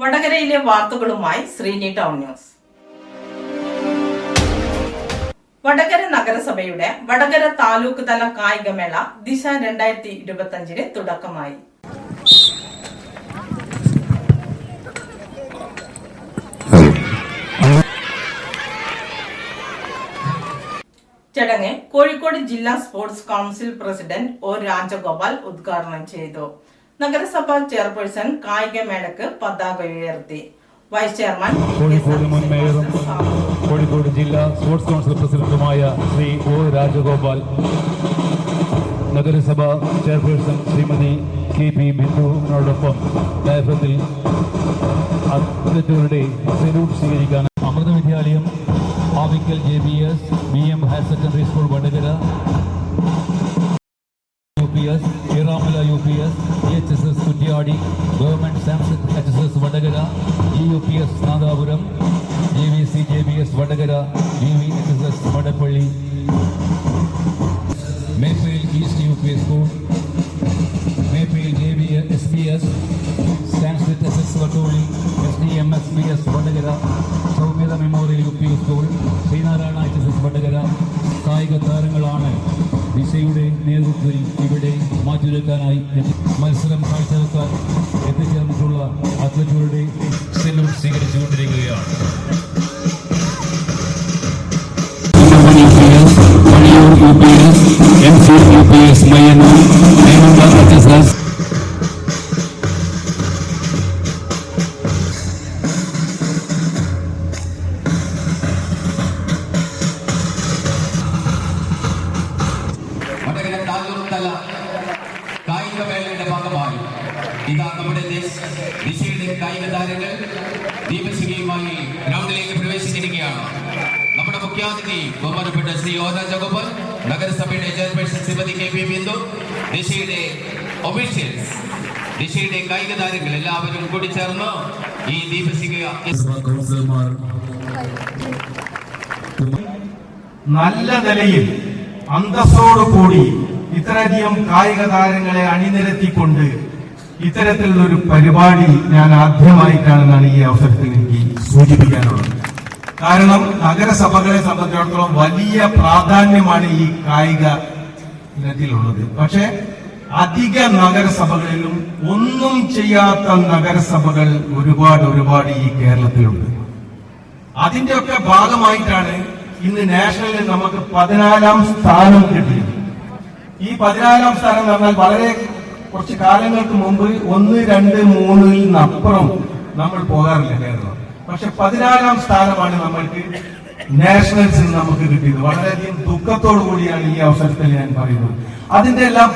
വടകരയിലെ വാർത്തകളുമായി Sreeni town news. Vadakara നഗരസഭയുടെ വടകര താലൂക്ക് തല കായികമേള ദിശ രണ്ടായിരത്തി ഇരുപത്തി അഞ്ചിന് തുടക്കമായി. ചടങ്ങ് കോഴിക്കോട് ജില്ലാ sports council president O Rajagopal ഉദ്ഘാടനം ചെയ്തു. നഗരസഭ ചെയർപേഴ്സൺ കായിക മേളക്ക് പതാക ഉയർത്തി. വൈസ് ചെയർമാൻ കോഴിക്കോട് മുൻ മേയറും കോഴിക്കോട് ജില്ലാ സ്പോർട്സ് കൗൺസിൽ പ്രസിഡന്റുമായ ശ്രീ ഒ രാജഗോപാൽ നഗരസഭ ചെയർപേഴ്സൺ ശ്രീമതി കെ പി ബിന്ദുവിനോടൊപ്പം നേതൃത്വത്തിൽ അത്ലറ്റുകളുടെ സല്യൂട്ട് സ്വീകരിക്കാൻ Amrita Vidyalayam Avikkal J B S B M higher secondary school Vadakara U P S Eramala U P S E H S S Kuttiadi government Samson H S S Vadakara E U P S Nadapuram J V C J B S Vadakara V V H S S Vadappally Meppayil east U P S school Meppayil J B S P S Sanskrit S S Vattoli S D M S P S Vadakara Soumyatha memorial U P school Sreenarayana H S S Vadakara കായിക താരങ്ങളാണ് ദിശയുടെ നേതൃത്വത്തിൽ ഇവിടെ മാറ്റിവെക്കാനായി മത്സരം കാഴ്ചവെക്കാൻ എത്തിച്ചേർന്നിട്ടുള്ള അത്ലറ്റുകളുടെ salute സ്വീകരിച്ചുകൊണ്ടിരിക്കുകയാണ് M C U P S Mayyannur Vadakara taluk തല കായിക മേളയുടെ ഭാഗമായി. ഇതാ നമ്മുടെ ദേശ- ദിശയുടെ കായിക താരങ്ങൾ ദീപശിഖയുമായി ഗ്രൗണ്ടിലേക്ക് പ്രവേശിച്ചിരിക്കുകയാണ്. നമ്മുടെ മുഖ്യാതിഥി ബഹുമാനപ്പെട്ട ശ്രീ ഓ ജഗോപൻ നഗരസഭയുടെ chairperson Shrimati K P Bindu ദിശയുടെ officials ദിശയുടെ കായിക താരങ്ങൾ എല്ലാവരും കൂടി ചേർന്ന് ഈ ദീപശിഖ കൗൺസിലർമാർ. നല്ല നിലയിൽ അന്തസ്സോടുകൂടി ഇത്രയധികം കായിക താരങ്ങളെ അണിനിരത്തിക്കൊണ്ട് ഇത്തരത്തിലുള്ള ഒരു പരിപാടി ഞാൻ ആദ്യമായിട്ടാണെന്നാണ് ഈ അവസരത്തിൽ എനിക്ക് സൂചിപ്പിക്കാനുള്ളത്. കാരണം നഗരസഭകളെ സംബന്ധിച്ചിടത്തോളം വലിയ പ്രാധാന്യമാണ് ഈ കായിക ഇനത്തിലുള്ളത്. പക്ഷെ അധിക നഗരസഭകളിലും ഒന്നും ചെയ്യാത്ത നഗരസഭകൾ ഒരുപാട് ഒരുപാട് ഈ കേരളത്തിലുണ്ട്. അതിന്റെയൊക്കെ ഭാഗമായിട്ടാണ് ഇന്ന് നാഷണലിൽ നമുക്ക് പതിനാലാം സ്ഥാനം കിട്ടിയത് ഈ പതിനാലാം സ്ഥാനം എന്ന് പറഞ്ഞാൽ വളരെ കുറച്ച് കാലങ്ങൾക്ക് മുമ്പ് ഒന്ന് രണ്ട് മൂന്നിൽ നിന്നപ്പുറം നമ്മൾ പോകാറില്ല കേരളം. പക്ഷെ പതിനാലാം സ്ഥാനമാണ് നമ്മൾക്ക് നാഷണൽസിൽ നമുക്ക് കിട്ടിയത്. വളരെയധികം ദുഃഖത്തോടു കൂടിയാണ് ഈ അവസരത്തിൽ ഞാൻ പറയുന്നത്. അതിന്റെ എല്ലാം